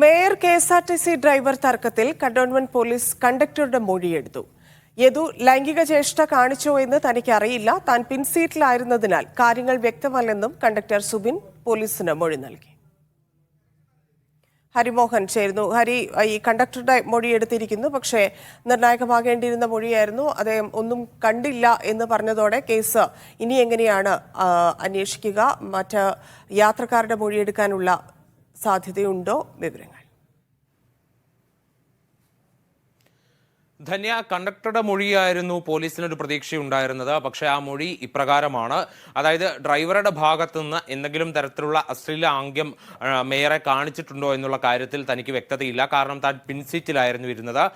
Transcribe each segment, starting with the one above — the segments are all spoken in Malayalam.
Mayor K S R T C driver തർക്കത്തിൽ കണ്ടോൺമെന്റ് പോലീസ് കണ്ടക്ടറുടെ മൊഴിയെടുത്തു. യദു ലൈംഗിക ചേഷ്ട കാണിച്ചോ എന്ന് തനിക്ക് അറിയില്ല താൻ പിൻസീറ്റിലായിരുന്നതിനാൽ കാര്യങ്ങൾ വ്യക്തമല്ലെന്നും കണ്ടക്ടർ സുബിൻ പോലീസിന് മൊഴി നൽകി. ഹരിമോഹൻ ചേരുന്നു. ഹരി ഈ കണ്ടക്ടറുടെ മൊഴി എടുത്തിരിക്കുന്നു. പക്ഷേ നിർണായകമാകേണ്ടിയിരുന്ന മൊഴിയായിരുന്നു. അദ്ദേഹം ഒന്നും കണ്ടില്ല എന്ന് പറഞ്ഞതോടെ കേസ് ഇനി എങ്ങനെയാണ് അന്വേഷിക്കുക? മറ്റ് യാത്രക്കാരുടെ മൊഴിയെടുക്കാനുള്ള സാധ്യതയുണ്ടോ വിവരങ്ങൾ? ധന്യ കണ്ടക്ടറുടെ മൊഴിയായിരുന്നു പോലീസിനൊരു പ്രതീക്ഷയുണ്ടായിരുന്നത്. പക്ഷേ ആ മൊഴി ഇപ്രകാരമാണ്. അതായത് ഡ്രൈവറുടെ ഭാഗത്തു നിന്ന് എന്തെങ്കിലും തരത്തിലുള്ള അശ്ലീല ആംഗ്യം മേയറെ കാണിച്ചിട്ടുണ്ടോ എന്നുള്ള കാര്യത്തിൽ തനിക്ക് വ്യക്തതയില്ല. കാരണം താൻ പിൻസീറ്റിലായിരുന്നു ഇരുന്നത്.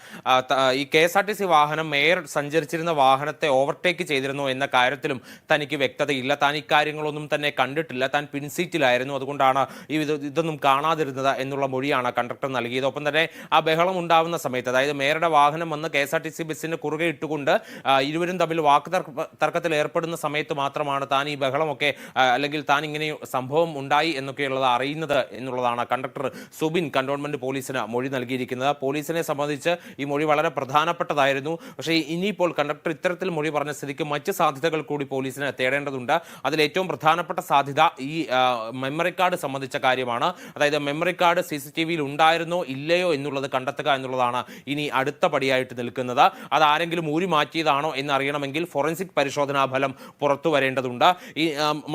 ഈ K S R T C വാഹനം മേയർ സഞ്ചരിച്ചിരുന്ന വാഹനത്തെ ഓവർടേക്ക് ചെയ്തിരുന്നോ എന്ന കാര്യത്തിലും തനിക്ക് വ്യക്തതയില്ല. താൻ ഇക്കാര്യങ്ങളൊന്നും തന്നെ കണ്ടിട്ടില്ല. താൻ പിൻസീറ്റിലായിരുന്നു അതുകൊണ്ടാണ് ഈ ഇതൊന്നും കാണാതിരുന്നത് എന്നുള്ള മൊഴിയാണ് കണ്ടക്ടർ നൽകിയത്. ഒപ്പം തന്നെ ആ ബഹളം ഉണ്ടാവുന്ന സമയത്ത് അതായത് മേയറുടെ വാഹനം വന്ന് K S R T C ബസ്സിന് കുറുകെ ഇട്ടുകൊണ്ട് ഇരുവരും തമ്മിൽ വാക്ക് തർക്ക- തർക്കത്തിൽ ഏർപ്പെടുന്ന സമയത്ത് മാത്രമാണ് താൻ ഈ ബഹളമൊക്കെ അല്ലെങ്കിൽ താൻ ഇങ്ങനെ സംഭവം ഉണ്ടായി എന്നൊക്കെയുള്ളത് അറിയുന്നത് എന്നുള്ളതാണ് കണ്ടക്ടർ സുബിൻ കണ്ടോൺമെന്റ് പോലീസിന് മൊഴി നൽകിയിരിക്കുന്നത്. പോലീസിനെ സംബന്ധിച്ച് ഈ മൊഴി വളരെ പ്രധാനപ്പെട്ടതായിരുന്നു. പക്ഷേ ഇനിയിപ്പോൾ കണ്ടക്ടർ ഇത്തരത്തിൽ മൊഴി പറഞ്ഞ സ്ഥിതിക്ക് മറ്റ് സാധ്യതകൾ കൂടി പോലീസിന് തേടേണ്ടതുണ്ട്. അതിൽ ഏറ്റവും പ്രധാനപ്പെട്ട സാധ്യത ഈ മെമ്മറി കാർഡ് സംബന്ധിച്ച കാര്യമാണ്. അതായത് memory card C C T വിയിൽ ഉണ്ടായിരുന്നോ ഇല്ലയോ എന്നുള്ളത് കണ്ടെത്തുക എന്നുള്ളതാണ് ഇനി അടുത്ത പടിയായിട്ട് നിൽക്കുന്നത്. അത് ആരെങ്കിലും ഊരി മാറ്റിയതാണോ എന്നറിയണമെങ്കിൽ ഫോറൻസിക് പരിശോധനാ ഫലം പുറത്തു വരേണ്ടതുണ്ട്. ഈ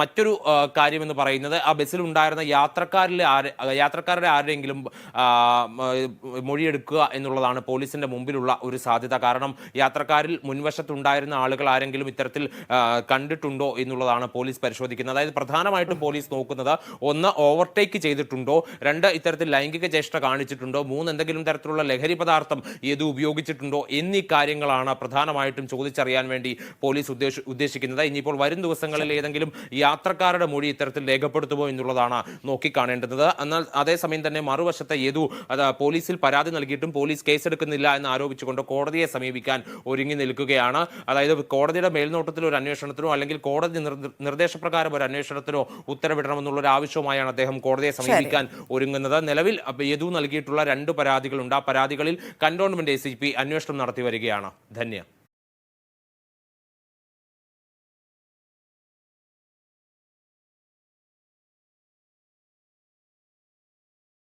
മറ്റൊരു കാര്യമെന്ന് പറയുന്നത് ആ ബസ്സിൽ ഉണ്ടായിരുന്ന യാത്രക്കാരിലെ ആരെ യാത്രക്കാരുടെ ആരെങ്കിലും മൊഴിയെടുക്കുക എന്നുള്ളതാണ് പോലീസിന്റെ മുമ്പിലുള്ള ഒരു സാധ്യത. കാരണം യാത്രക്കാരിൽ മുൻവശത്തുണ്ടായിരുന്ന ആളുകൾ ആരെങ്കിലും ഇത്തരത്തിൽ കണ്ടിട്ടുണ്ടോ എന്നുള്ളതാണ് പോലീസ് പരിശോധിക്കുന്നത്. അതായത് പ്രധാനമായിട്ടും പോലീസ് നോക്കുന്നത് ഒന്ന് ഓവർടേക്ക് ചെയ്തിട്ടുണ്ടോ രണ്ട് ഇത്തരത്തിൽ ലൈംഗിക ചേഷ്ട കാണിച്ചിട്ടുണ്ടോ മൂന്ന് എന്തെങ്കിലും തരത്തിലുള്ള ലഹരി പദാർത്ഥം ഏത് ഉപയോഗിച്ചിട്ടുണ്ടോ എന്നീ കാര്യങ്ങളാണ് പ്രധാനമായിട്ടും ചോദിച്ചറിയാൻ വേണ്ടി പോലീസ് ഉദ്ദേശ ഉദ്ദേശിക്കുന്നത്. ഇനിയിപ്പോൾ വരും ദിവസങ്ങളിൽ ഏതെങ്കിലും യാത്രക്കാരുടെ മൊഴി ഇത്തരത്തിൽ രേഖപ്പെടുത്തുമോ എന്നുള്ളതാണ് നോക്കിക്കാണേണ്ടത്. എന്നാൽ അതേസമയം തന്നെ മറുവശത്തെ യദു അത് പോലീസിൽ പരാതി നൽകിയിട്ടും പോലീസ് കേസെടുക്കുന്നില്ല എന്ന് ആരോപിച്ചുകൊണ്ട് കോടതിയെ സമീപിക്കാൻ ഒരുങ്ങി നിൽക്കുകയാണ്. അതായത് കോടതിയുടെ മേൽനോട്ടത്തിൽ ഒരു അന്വേഷണത്തിനോ അല്ലെങ്കിൽ കോടതി നിർദ്ദേശപ്രകാരം ഒരു അന്വേഷണത്തിനോ ഉത്തരവിടണമെന്നുള്ള ഒരു ആവശ്യവുമായാണ് അദ്ദേഹം കോടതിയെ സമീപിക്കാൻ ഒരുങ്ങുന്നത്. നിലവിൽ യദു നൽകിയിട്ടുള്ള രണ്ട് പരാതികളുണ്ട്. ആ പരാതികളിൽ കന്റോൺമെന്റ് എ സി പി അന്വേഷണം നടത്തി വരികയാണ് ധന്യ